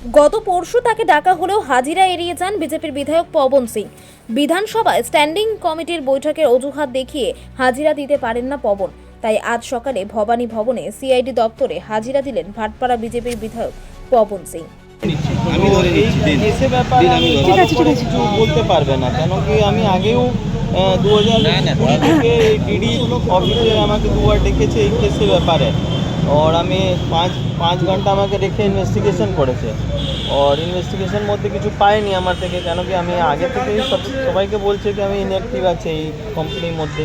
গত পরশু তাকে ডাকা হলেও হাজিরা এড়িয়ে যান বিজেপির বিধায়ক পবন সিং। বিধানসভায় স্ট্যান্ডিং কমিটির বৈঠকের অজুহাত দেখিয়ে হাজিরা দিতে পারেন না পবন। তাই আজ সকালে ভবানী ভবনে সিআইডি দপ্তরে হাজিরা দিলেন ভাটপাড়া বিজেপির বিধায়ক পবন সিং। আমি ধরে নিচ্ছি বলতে পারবে না কেন কি আমি আগেও দু হাজার কুড়ি থেকে ডিডি অফিসে আমাকে দুবার ডেকেছে এই কেসের ব্যাপারে। और আমি পাঁচ পাঁচ ঘণ্টা আমাকে রেখে ইনভেস্টিগেশন করেছে আর ইনভেস্টিগেশন মধ্যে কিছু পাইনি আমার থেকে কেন কি আমি আগে থেকেই সব সবাইকে বলছে কি আমি ইনঅ্যাক্টিভ আছে এই কোম্পানির মধ্যে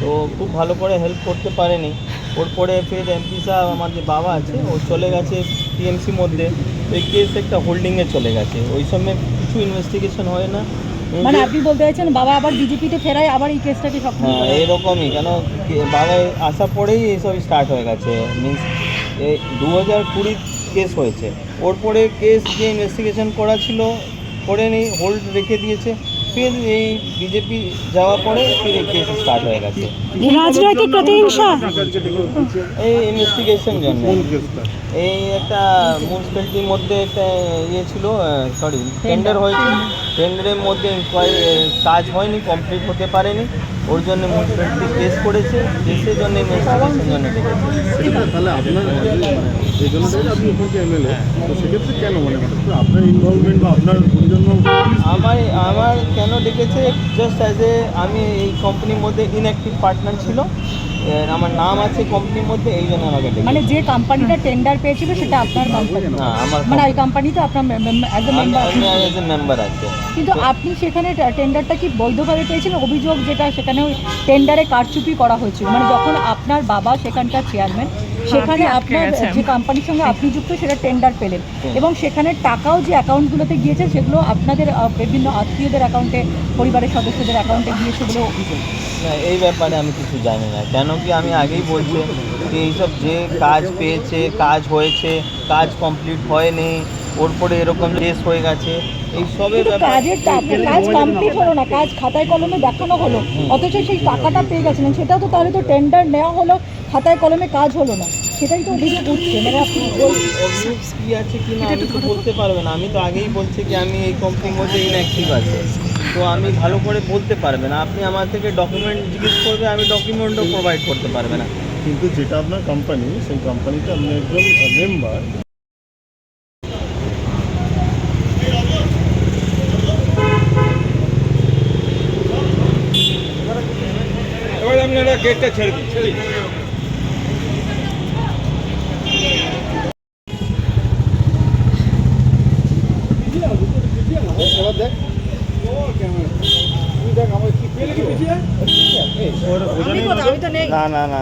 তো খুব ভালো করে হেল্প করতে পারেনি ওর পরে ফের এমপি সাহেব আমার যে বাবা আছে ও চলে গেছে টিএমসি মধ্যে এই কেস একটা হোল্ডিংয়ে চলে গেছে ওই সময় কিছু ইনভেস্টিগেশন হয় না মানে আপনি বলতে চাইছেন বাবা আবার বিজেপিতে ফেরায় আবার এই কেসটাকে সক্ষম হ্যাঁ এরকমই কেন বাবা আসা পরেই এইসব স্টার্ট হয়ে গেছে। মিন্স দু হাজার কুড়ি কেস হয়েছে। ওর পরে কেস যে ইনভেস্টিগেশন করা ছিল করে নেই হোল্ড রেখে দিয়েছে। ফির এই বিজেপি যাওয়ার পরে ফির এই কেস স্টার্ট হয়ে গেছে। রাজনৈতিক প্রতিহিংসা? এই ইনভেস্টিগেশন জন্য। এই একটা মিউনিসিপ্যালিটির মধ্যে একটা ইয়ে ছিল সরি টেন্ডার হয়েছে। টেন্ডারের মধ্যে inquiry, কাজ হয়নি কমপ্লিট হতে পারেনি। ওর জন্য মিউনিসিপ্যালিটি কেস করেছে। কেসের জন্য ইনভেস্টিগেশন জন্য ডেকেছে এই জন্য আপনি ওখানকে এমএলএ? তো সেক্ষেত্রে কেন মানে আপনার ইনভলভমেন্ট বা আপনার জন্য আমার আমার কেন ডেকেছে? জাস্ট অ্যাজ এ আমি এই কোম্পানির মধ্যে ইনঅ্যাক্টিভ পার্টনার ছিল। আমার নাম আছে কোম্পানির মধ্যে এই জন্য আমাকে মানে যে কোম্পানিটা টেন্ডার পেয়েছিল সেটা আপনার কোম্পানি না আমার মানে ওই কোম্পানিতে আপনার অ্যাজ এ মেম্বার আমি অ্যাজ এ মেম্বার আছে। কিন্তু আপনি সেখানে টেন্ডারটা কি বৈধভাবে পেয়েছিলেন অভিযোগ যেটা সেখানে টেন্ডারে কারচুপি করা হয়েছিল। মানে যখন আপনার বাবা সেখানকার চেয়ারম্যান সেখানে আপনার যে কোম্পানির সঙ্গে আপনি যুক্ত সেটা টেন্ডার পেলেন। এবং সেখানে টাকাও যে অ্যাকাউন্টগুলোতে গিয়েছে সেগুলো আপনাদের বিভিন্ন আত্মীয়দের অ্যাকাউন্টে পরিবারের সদস্যদের অ্যাকাউন্টে গিয়েছে বলে অভিযোগ। এই ব্যাপারে আমি কিছু জানি না। কেন কি আমি আগেই বলছি যে এইসব যে কাজ পেয়েছে কাজ হয়েছে কাজ কমপ্লিট হয়নি ওর পরে এরকম কেস হয়ে গেছে। এই সবের কাজের কাজ কমপ্লিট হলো না কাজ খাতায় কলমে দেখানো হলো। অথচ সেই টাকাটা পেয়ে গেছিলেন সেটাও তো তাহলে তো টেন্ডার নেওয়া হলো খাতায় কলমে কাজ হলো না। সেটাই তো অভিযোগ উঠছে। মানে আপনি কি আছে কি না আমি তো বলতে পারবে না। আমি তো আগেই বলছি কি আমি এই কোম্পানির মধ্যে ইনঅ্যাক্টিভ আছে। তো আমি ভালো করে বলতে পারবে না। আপনি আমার থেকে ডকুমেন্ট জিজ্ঞেস করবে আমি ডকুমেন্টও প্রোভাইড করতে পারবে না। কিন্তু যেটা আপনার কোম্পানি সেই কোম্পানিতে আপনি একজন মেম্বার এবার আপনারা গেটটা ছেড়ে দিন। ছেড়ে দিন দেখ না না না